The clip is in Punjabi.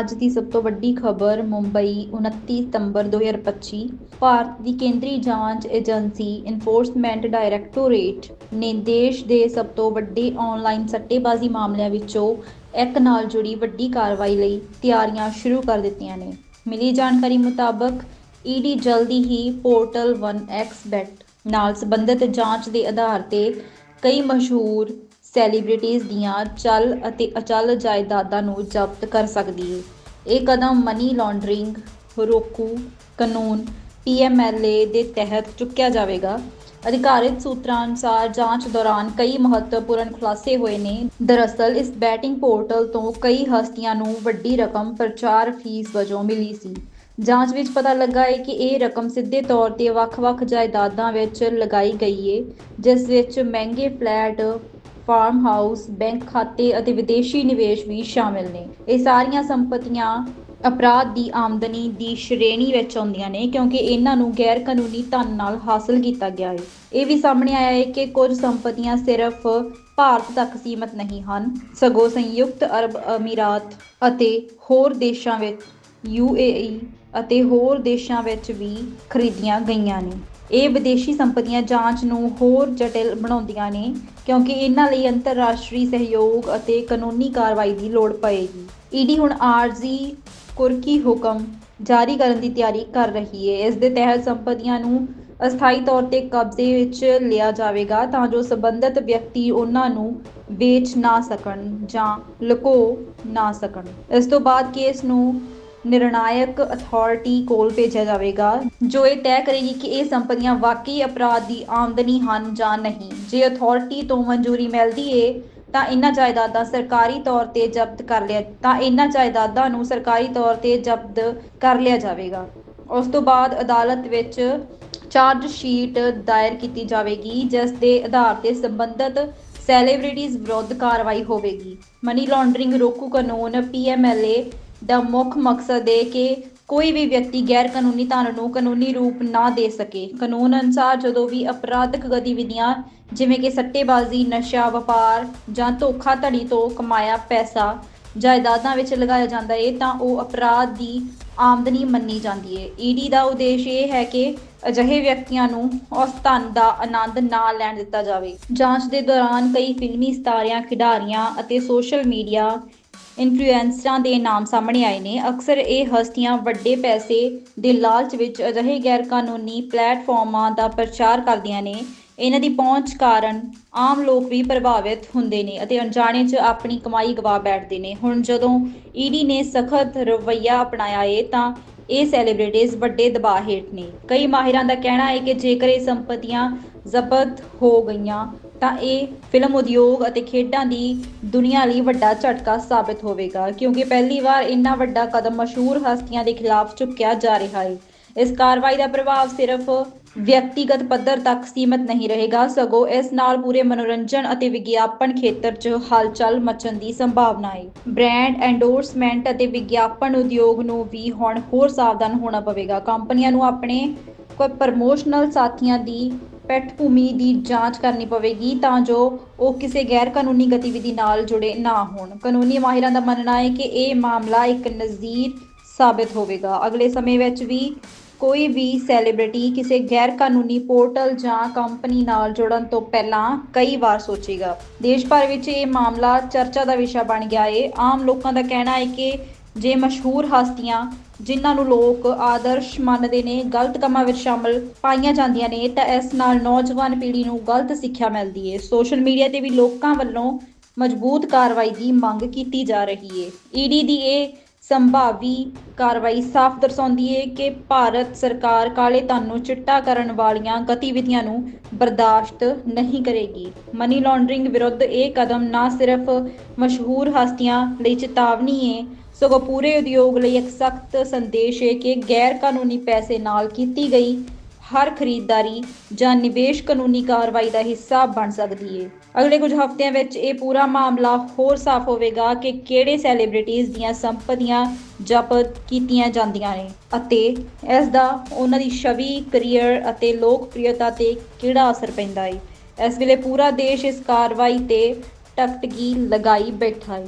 ਅੱਜ ਦੀ ਸਭ ਤੋਂ ਵੱਡੀ ਖਬਰ ਮੁੰਬਈ 29 ਸਤੰਬਰ 2025 ਭਾਰਤ ਦੀ ਕੇਂਦਰੀ ਜਾਂਚ ਏਜੰਸੀ ਇਨਫੋਰਸਮੈਂਟ ਡਾਇਰੈਕਟੋਰੇਟ ਨੇ ਦੇਸ਼ ਦੇ ਸਭ ਤੋਂ ਵੱਡੇ ਆਨਲਾਈਨ ਸੱਟੇਬਾਜ਼ੀ ਮਾਮਲਿਆਂ ਵਿੱਚੋਂ ਇੱਕ ਨਾਲ ਜੁੜੀ ਵੱਡੀ ਕਾਰਵਾਈ ਲਈ ਤਿਆਰੀਆਂ ਸ਼ੁਰੂ ਕਰ ਦਿੱਤੀਆਂ ਨੇ। ਮਿਲੀ ਜਾਣਕਾਰੀ ਮੁਤਾਬਕ, ਈਡੀ ਜਲਦੀ ਹੀ ਪੋਰਟਲ 1xbet ਨਾਲ ਸੰਬੰਧਿਤ ਜਾਂਚ ਦੇ ਆਧਾਰ ਤੇ ਕਈ ਮਸ਼ਹੂਰ ਸੈਲੀਬ੍ਰਿਟੀਜ਼ ਦੀਆਂ ਚੱਲ ਅਤੇ ਅਚਲ ਜਾਇਦਾਦਾਂ ਨੂੰ ਜ਼ਬਤ ਕਰ ਸਕਦੀ ਹੈ ਇਹ ਕਦਮ ਮਨੀ ਲਾਂਡਰਿੰਗ, ਰੋਕੂ ਕਾਨੂੰਨ ਪੀਐਮਐਲਏ ਦੇ ਤਹਿਤ ਚੁੱਕਿਆ ਜਾਵੇਗਾ। ਅਧਿਕਾਰਿਤ ਸੂਤਰਾਂ ਅਨੁਸਾਰ ਜਾਂਚ ਦੌਰਾਨ ਕਈ ਮਹੱਤਵਪੂਰਨ ਖੁਲਾਸੇ ਹੋਏ ਨੇ। ਦਰਅਸਲ, ਇਸ ਬੈਟਿੰਗ ਪੋਰਟਲ ਤੋਂ ਕਈ ਹਸਤੀਆਂ ਨੂੰ ਵੱਡੀ ਰਕਮ ਪ੍ਰਚਾਰ ਫੀਸ ਵਜੋਂ ਮਿਲੀ ਸੀ। ਜਾਂਚ ਵਿੱਚ ਪਤਾ ਲੱਗਾ ਹੈ ਕਿ ਇਹ ਰਕਮ ਸਿੱਧੇ ਤੌਰ ਤੇ ਵੱਖ-ਵੱਖ ਜਾਇਦਾਦਾਂ ਵਿੱਚ ਲਗਾਈ ਗਈ ਹੈ ਜਿਸ ਵਿੱਚ ਮਹਿੰਗੇ ਫਲੈਟ ਫਾਰਮ ਹਾਊਸ ਬੈਂਕ ਖਾਤੇ ਅਤੇ ਵਿਦੇਸ਼ੀ ਨਿਵੇਸ਼ ਵੀ ਸ਼ਾਮਿਲ ਨੇ। ਇਹ ਸਾਰੀਆਂ ਸੰਪਤੀਆਂ ਅਪਰਾਧ ਦੀ ਆਮਦਨੀ ਦੀ ਸ਼੍ਰੇਣੀ ਵਿੱਚ ਆਉਂਦੀਆਂ ਨੇ, ਕਿਉਂਕਿ ਇਹਨਾਂ ਨੂੰ ਗੈਰ ਕਾਨੂੰਨੀ ਧਨ ਨਾਲ ਹਾਸਲ ਕੀਤਾ ਗਿਆ ਹੈ। ਇਹ ਵੀ ਸਾਹਮਣੇ ਆਇਆ ਹੈ ਕਿ ਕੁਝ ਸੰਪਤੀਆਂ ਸਿਰਫ ਭਾਰਤ ਤੱਕ ਸੀਮਤ ਨਹੀਂ ਹਨ। ਸਗੋਂ ਸੰਯੁਕਤ ਅਰਬ ਅਮੀਰਾਤ ਅਤੇ ਹੋਰ ਦੇਸ਼ਾਂ ਵਿੱਚ UAE ਅਤੇ ਹੋਰ ਦੇਸ਼ਾਂ ਵਿੱਚ ਵੀ ਖਰੀਦੀਆਂ ਗਈਆਂ ਨੇ। ਇਹ ਵਿਦੇਸ਼ੀ ਸੰਪਤੀਆਂ ਜਾਂਚ ਨੂੰ ਹੋਰ ਜਟਿਲ ਬਣਾਉਂਦੀਆਂ ਨੇ, ਕਿਉਂਕਿ ਇਹਨਾਂ ਲਈ ਅੰਤਰਰਾਸ਼ਟਰੀ ਸਹਿਯੋਗ ਅਤੇ ਕਾਨੂੰਨੀ ਕਾਰਵਾਈ ਦੀ ਲੋੜ ਪਏਗੀ। ਈਡੀ ਹੁਣ ਆਰਜ਼ੀ, ਕੁਰਕੀ ਹੁਕਮ ਜਾਰੀ ਕਰਨ ਦੀ ਤਿਆਰੀ ਕਰ ਰਹੀ ਹੈ। ਇਸ ਦੇ ਤਹਿਤ ਸੰਪਤੀਆਂ ਨੂੰ ਅਸਥਾਈ ਤੌਰ ਤੇ ਕਬਜ਼ੇ ਵਿੱਚ ਲਿਆ ਜਾਵੇਗਾ ਤਾਂ ਜੋ ਸੰਬੰਧਿਤ ਵਿਅਕਤੀ ਉਹਨਾਂ ਨੂੰ ਵੇਚ ਨਾ ਸਕਣ ਜਾਂ ਲੁਕੋ ਨਾ ਸਕਣ। ਇਸ ਤੋਂ ਬਾਅਦ ਕੇਸ ਨੂੰ ਨਿਰਣਾਇਕ ਅਥਾਰਟੀ ਕੋਲ ਭੇਜਿਆ ਜਾਵੇਗਾ, ਜੋ ਇਹ ਤੈਅ ਕਰੇਗੀ ਕਿ ਇਹ ਸੰਪਤੀਆਂ ਵਾਕਈ ਅਪਰਾਧ ਦੀ ਆਮਦਨੀ ਹਨ ਜਾਂ ਨਹੀਂ। ਜੇ ਅਥਾਰਟੀ ਤੋਂ ਮਨਜ਼ੂਰੀ ਮਿਲਦੀ ਏ, ਤਾਂ ਇਹਨਾਂ ਜਾਇਦਾਦਾਂ ਸਰਕਾਰੀ ਤੌਰ ਤੇ ਜ਼ਬਤ ਕਰ ਲਿਆ ਤਾਂ ਇਹਨਾਂ ਜਾਇਦਾਦਾਂ ਨੂੰ ਸਰਕਾਰੀ ਤੌਰ ਤੇ ਜ਼ਬਤ ਕਰ ਲਿਆ ਜਾਵੇਗਾ। ਉਸ ਤੋਂ ਬਾਅਦ ਅਦਾਲਤ ਵਿੱਚ ਚਾਰਜ ਸ਼ੀਟ ਦਾਇਰ ਕੀਤੀ ਜਾਵੇਗੀ, ਜਿਸ ਦੇ ਆਧਾਰ ਤੇ ਸੰਬੰਧਤ ਸੈਲੀਬ੍ਰਿਟੀਜ਼ ਵਿਰੁੱਧ ਕਾਰਵਾਈ ਹੋਵੇਗੀ। ਮਨੀ ਲਾਂਡਰਿੰਗ ਰੋਕੂ ਕਾਨੂੰਨ ਪੀਐਮਐਲਏ ਦਾ ਮੁੱਖ ਮਕਸਦ ਹੈ ਕਿ ਕੋਈ ਵੀ ਵਿਅਕਤੀ ਗੈਰ ਕਾਨੂੰਨੀ ਧਨ ਨੂੰ ਕਾਨੂੰਨੀ ਰੂਪ ਨਾ ਦੇ ਸਕੇ। ਕਾਨੂੰਨ ਅਨੁਸਾਰ ਜਦੋਂ ਵੀ ਅਪਰਾਧਕ ਗਤੀਵਿਧੀਆਂ ਜਿਵੇਂ ਕਿ ਸੱਟੇਬਾਜ਼ੀ, ਨਸ਼ਾ, ਵਪਾਰ ਜਾਂ ਧੋਖਾਧੜੀ ਤੋਂ ਕਮਾਇਆ ਪੈਸਾ ਜਾਇਦਾਦਾਂ ਵਿੱਚ ਲਗਾਇਆ ਜਾਂਦਾ ਹੈ ਤਾਂ ਉਹ ਅਪਰਾਧ ਦੀ ਆਮਦਨੀ ਮੰਨੀ ਜਾਂਦੀ ਹੈ ਈਡੀ ਦਾ ਉਦੇਸ਼ ਇਹ ਹੈ ਕਿ ਅਜਿਹੇ ਵਿਅਕਤੀਆਂ ਨੂੰ ਉਸ ਧਨ ਦਾ ਆਨੰਦ ਨਾ ਲੈਣ ਦਿੱਤਾ ਜਾਵੇ। ਜਾਂਚ ਦੇ ਦੌਰਾਨ ਕਈ ਫਿਲਮੀ ਸਿਤਾਰਿਆਂ, ਖਿਡਾਰੀਆਂ ਅਤੇ ਸੋਸ਼ਲ ਮੀਡੀਆ ਇਨਫਲੂਐਂਸਰਾਂ ਦੇ ਨਾਮ ਸਾਹਮਣੇ ਆਏ ਨੇ। ਅਕਸਰ ਇਹ ਹਸਤੀਆਂ ਵੱਡੇ ਪੈਸੇ ਦੇ ਲਾਲਚ ਵਿੱਚ ਅਜਿਹੇ ਗੈਰਕਾਨੂੰਨੀ ਪਲੇਟਫਾਰਮਾਂ ਦਾ ਪ੍ਰਚਾਰ ਕਰਦੀਆਂ ਨੇ। ਇਹਨਾਂ ਦੀ ਪਹੁੰਚ ਕਾਰਨ ਆਮ ਲੋਕ ਵੀ ਪ੍ਰਭਾਵਿਤ ਹੁੰਦੇ ਨੇ ਅਤੇ ਅਣਜਾਣੇ 'ਚ ਆਪਣੀ ਕਮਾਈ ਗਵਾ ਬੈਠਦੇ ਨੇ। ਹੁਣ ਜਦੋਂ ਈਡੀ ਨੇ ਸਖਤ ਰਵੱਈਆ ਅਪਣਾਇਆ ਏ ਤਾਂ ਇਹ ਸੈਲੀਬ੍ਰਿਟੀਜ਼ ਵੱਡੇ ਦਬਾਅ ਹੇਠ ਨੇ। ਕਈ ਮਾਹਿਰਾਂ ਦਾ ਕਹਿਣਾ ਹੈ ਕਿ ਜੇਕਰ ਇਹ ਸੰਪਤੀਆਂ ਜ਼ਬਤ ਹੋ ਗਈਆਂ, ਤਾਂ ਇਹ ਫਿਲਮ ਉਦਯੋਗ ਅਤੇ ਖੇਡਾਂ ਦੀ ਦੁਨੀਆ ਲਈ ਵੱਡਾ ਝਟਕਾ ਸਾਬਿਤ ਹੋਵੇਗਾ, ਕਿਉਂਕਿ ਪਹਿਲੀ ਵਾਰ ਇੰਨਾ ਵੱਡਾ ਕਦਮ ਮਸ਼ਹੂਰ ਹਸਤੀਆਂ ਦੇ ਖਿਲਾਫ ਚੁੱਕਿਆ ਜਾ ਰਿਹਾ ਹੈ। ਇਸ ਕਾਰਵਾਈ ਦਾ ਪ੍ਰਭਾਵ ਸਿਰਫ ਵਿਅਕਤੀਗਤ ਪੱਧਰ ਤੱਕ ਸੀਮਤ ਨਹੀਂ ਰਹੇਗਾ, ਸਗੋਂ ਇਸ ਨਾਲ ਪੂਰੇ ਮਨੋਰੰਜਨ ਅਤੇ ਵਿਗਿਆਪਨ ਖੇਤਰ 'ਚ ਹਲਚਲ ਮਚਣ ਦੀ ਸੰਭਾਵਨਾ ਹੈ। ਬ੍ਰਾਂਡ ਐਂਡੋਰਸਮੈਂਟ ਅਤੇ ਵਿਗਿਆਪਨ ਉਦਯੋਗ ਨੂੰ ਵੀ ਹੁਣ ਹੋਰ ਸਾਵਧਾਨ ਹੋਣਾ ਪਵੇਗਾ। ਕੰਪਨੀਆਂ ਨੂੰ ਆਪਣੇ ਕੋਈ ਪ੍ਰਮੋਸ਼ਨਲ ਸਾਥੀਆਂ ਦੀ ਪਿੱਠਭੂਮੀ ਦੀ ਜਾਂਚ ਕਰਨੀ ਪਵੇਗੀ ਤਾਂ ਜੋ ਉਹ ਕਿਸੇ ਗੈਰ ਕਾਨੂੰਨੀ ਗਤੀਵਿਧੀ ਨਾਲ ਜੁੜੇ ਨਾ ਹੋਣ। ਕਾਨੂੰਨੀ ਮਾਹਿਰਾਂ ਦਾ ਮੰਨਣਾ ਹੈ ਕਿ ਇਹ ਮਾਮਲਾ ਇੱਕ ਨਜ਼ੀਰ ਸਾਬਿਤ ਹੋਵੇਗਾ। ਅਗਲੇ ਸਮੇਂ ਵਿੱਚ ਵੀ ਕੋਈ ਵੀ ਸੈਲੀਬ੍ਰਿਟੀ ਕਿਸੇ ਗੈਰ ਕਾਨੂੰਨੀ ਪੋਰਟਲ ਜਾਂ ਕੰਪਨੀ ਨਾਲ ਜੁੜਨ ਤੋਂ ਪਹਿਲਾਂ ਕਈ ਵਾਰ ਸੋਚੇਗਾ। ਦੇਸ਼ ਭਰ ਵਿੱਚ ਇਹ ਮਾਮਲਾ ਚਰਚਾ ਦਾ ਵਿਸ਼ਾ ਬਣ ਗਿਆ ਹੈ ਆਮ ਲੋਕਾਂ ਦਾ ਕਹਿਣਾ ਹੈ ਕਿ ਜੇ ਮਸ਼ਹੂਰ ਹਸਤੀਆਂ, ਜਿਨ੍ਹਾਂ ਨੂੰ ਲੋਕ ਆਦਰਸ਼ ਮੰਨਦੇ ਨੇ, ਗਲਤ ਕੰਮਾਂ ਵਿੱਚ ਸ਼ਾਮਲ ਪਾਈਆਂ ਜਾਂਦੀਆਂ ਨੇ, ਤਾਂ ਇਸ ਨਾਲ ਨੌਜਵਾਨ ਪੀੜ੍ਹੀ ਨੂੰ ਗਲਤ ਸਿੱਖਿਆ ਮਿਲਦੀ ਹੈ ਸੋਸ਼ਲ ਮੀਡੀਆ ਤੇ ਵੀ ਲੋਕਾਂ ਵੱਲੋਂ ਮਜ਼ਬੂਤ ਕਾਰਵਾਈ ਦੀ ਮੰਗ ਕੀਤੀ ਜਾ ਰਹੀ ਹੈ ਈਡੀ ਦੀ ਇਹ ਸੰਭਾਵੀ ਕਾਰਵਾਈ ਸਾਫ਼ ਦਰਸਾਉਂਦੀ ਹੈ ਕਿ ਭਾਰਤ ਸਰਕਾਰ ਕਾਲੇ ਧਨ ਨੂੰ ਚਿੱਟਾ ਕਰਨ ਵਾਲੀਆਂ ਗਤੀਵਿਧੀਆਂ ਨੂੰ ਬਰਦਾਸ਼ਤ ਨਹੀਂ ਕਰੇਗੀ। ਮਨੀ ਲਾਂਡਰਿੰਗ ਵਿਰੁੱਧ ਇਹ ਕਦਮ ਨਾ ਸਿਰਫ ਮਸ਼ਹੂਰ ਹਸਤੀਆਂ ਲਈ ਚੇਤਾਵਨੀ ਹੈ ਸਗੋਂ ਪੂਰੇ ਉਦਯੋਗ ਲਈ ਇੱਕ ਸਖਤ ਸੰਦੇਸ਼ ਹੈ ਕਿ ਗੈਰ ਕਾਨੂੰਨੀ ਪੈਸੇ ਨਾਲ ਕੀਤੀ ਗਈ ਹਰ ਖਰੀਦਦਾਰੀ ਜਾਂ ਨਿਵੇਸ਼ ਕਾਨੂੰਨੀ ਕਾਰਵਾਈ ਦਾ ਹਿੱਸਾ ਬਣ ਸਕਦੀ ਹੈ ਅਗਲੇ ਕੁਝ ਹਫ਼ਤਿਆਂ ਵਿੱਚ ਇਹ ਪੂਰਾ ਮਾਮਲਾ ਹੋਰ ਸਾਫ਼ ਹੋਵੇਗਾ ਕਿ ਕਿਹੜੇ ਸੈਲੀਬ੍ਰਿਟੀਜ਼ ਦੀਆਂ ਸੰਪਤੀਆਂ ਜ਼ਬਤ ਕੀਤੀਆਂ ਜਾਂਦੀਆਂ ਨੇ ਅਤੇ ਇਸ ਦਾ ਉਹਨਾਂ ਦੀ ਛਵੀ ਕੈਰੀਅਰ ਅਤੇ ਲੋਕਪ੍ਰਿਯਤਾ ਤੇ ਕਿਹੜਾ ਅਸਰ ਪੈਂਦਾ ਏ। ਇਸ ਵੇਲੇ ਪੂਰਾ ਦੇਸ਼ ਇਸ ਕਾਰਵਾਈ ਤੇ ਟਕਟਕੀ ਲਗਾਈ ਬੈਠਾ ਏ।